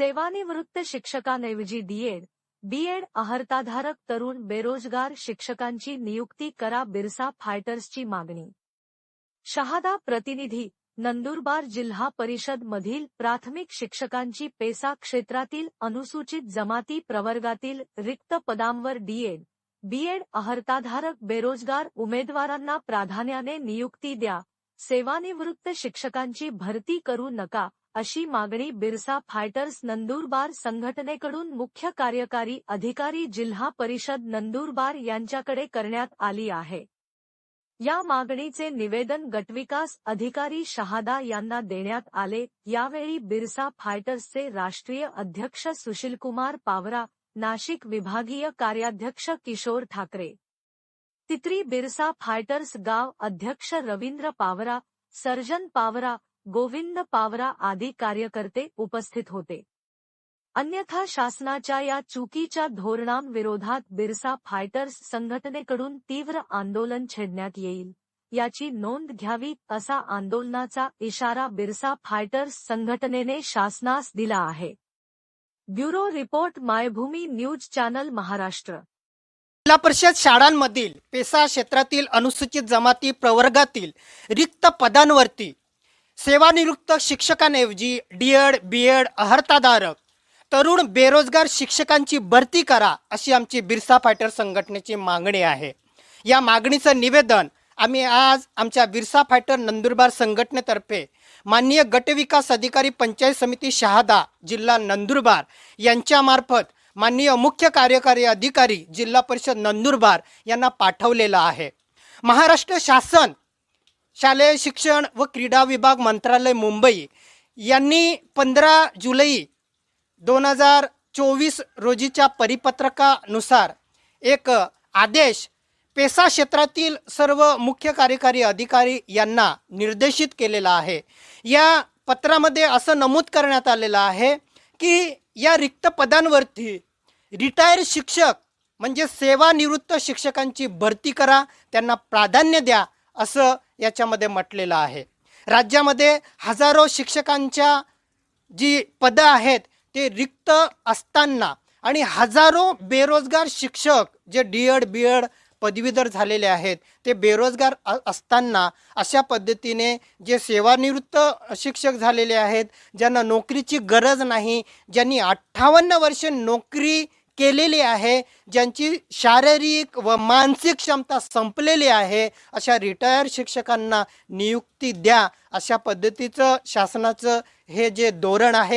सेवानिवृत्त शिक्षकांऐवजी D.Ed B.Ed अहर्ताधारक तरुण बेरोजगार शिक्षकांची नियुक्ती करा बिरसा फायटर्सची मागणी. शहादा प्रतिनिधी नंदुरबार जिल्हा परिषद मधील प्राथमिक शिक्षकांची पेसा क्षेत्रातील अनुसूचित जमाती प्रवर्गातील रिक्त पदांवर डीएड बीएड अहर्ताधारक बेरोजगार उमेदवारांना प्राधान्याने नियुक्ती द्या. सेवानिवृत्त शिक्षकांची भरती करू नका. अशी मागणी बिरसा फायटर्स नंदुरबार संघटनेकडून मुख्य कार्यकारी अधिकारी जिल्हा परिषद नंदुरबार यांच्याकडे करण्यात आली आहे. या मागणीचे निवेदन गटविकास अधिकारी शहादा यांना देण्यात आले. यावेळी बिरसा फायटर्सचे राष्ट्रीय अध्यक्ष सुशीलकुमार पावरा, नाशिक विभागीय कार्याध्यक्ष किशोर ठाकरे. तित्री बिरसा फायटर्स गाव अध्यक्ष रवींद्र पावरा, सर्जन पावरा गोविंद पावरा आदी कार्यकर्ते उपस्थित होते. अन्यथा शासनाच्या या चुकीच्या धोरणांविरोधात बिरसा फायटर्स संघटनेकडून तीव्र आंदोलन छेडण्यात येईल. याची नोंद घ्यावी असा आंदोलनाचा इशारा बिरसा फायटर्स संघटनेने शासनास दिला आहे. Bureau report Maybhumi news channel Maharashtra. जिल्हा परिषद शाळांमधील पेसा क्षेत्रातील अनुसूचित जमाती प्रवर्गातील रिक्त पदांवरती सेवानिवृत्त शिक्षकांऐवजी डीएड बीएड अहर्ताधारक तरुण बेरोजगार शिक्षकांची भरती करा अशी आमची बिरसा फायटर संघटनेची मागणी आहे. या मागणीचं निवेदन आम्ही आज आमच्या बिरसा फायटर नंदुरबार संघटनेतर्फे माननीय गटविकास अधिकारी पंचायत समिती शहादा जिल्हा नंदुरबार यांच्यामार्फत माननीय मुख्य कार्यकारी अधिकारी जिल्हा परिषद नंदुरबार यांना पाठवलेलं आहे. महाराष्ट्र शासन शालेय शिक्षण व क्रीडा विभाग मंत्रालय मुंबई यांनी पंधरा जुलै दोन हजार चोवीस रोजीच्या परिपत्रकानुसार एक आदेश पेसा क्षेत्रातील सर्व मुख्य कार्यकारी अधिकारी यांना निर्देशित केलेला आहे. या पत्रामध्ये असं नमूद करण्यात आलेलं आहे की या रिक्त पदांवरती रिटायर शिक्षक म्हणजे सेवानिवृत्त शिक्षकांची भरती करा त्यांना प्राधान्य द्या असं याच्यामध्ये म्हटलेलं आहे. राज्यामध्ये हजारो शिक्षकांच्या जी पदं आहेत ते रिक्त असताना आणि हजारो बेरोजगार शिक्षक जे डी एड बी एड पदवीधर झालेले आहेत ते बेरोजगार अ- असताना अशा पद्धतीने जे सेवानिवृत्त शिक्षक झालेले आहेत ज्यांना नोकरीची गरज नाही ज्यांनी अठ्ठावन्न वर्ष नोकरी केलेली आहे ज्यांची शारीरिक व मानसिक क्षमता संपलेली आहे अशा रिटायर शिक्षकांना नियुक्ती द्या. अशा पद्धतीचं शासनाचं हे जे धोरण आहे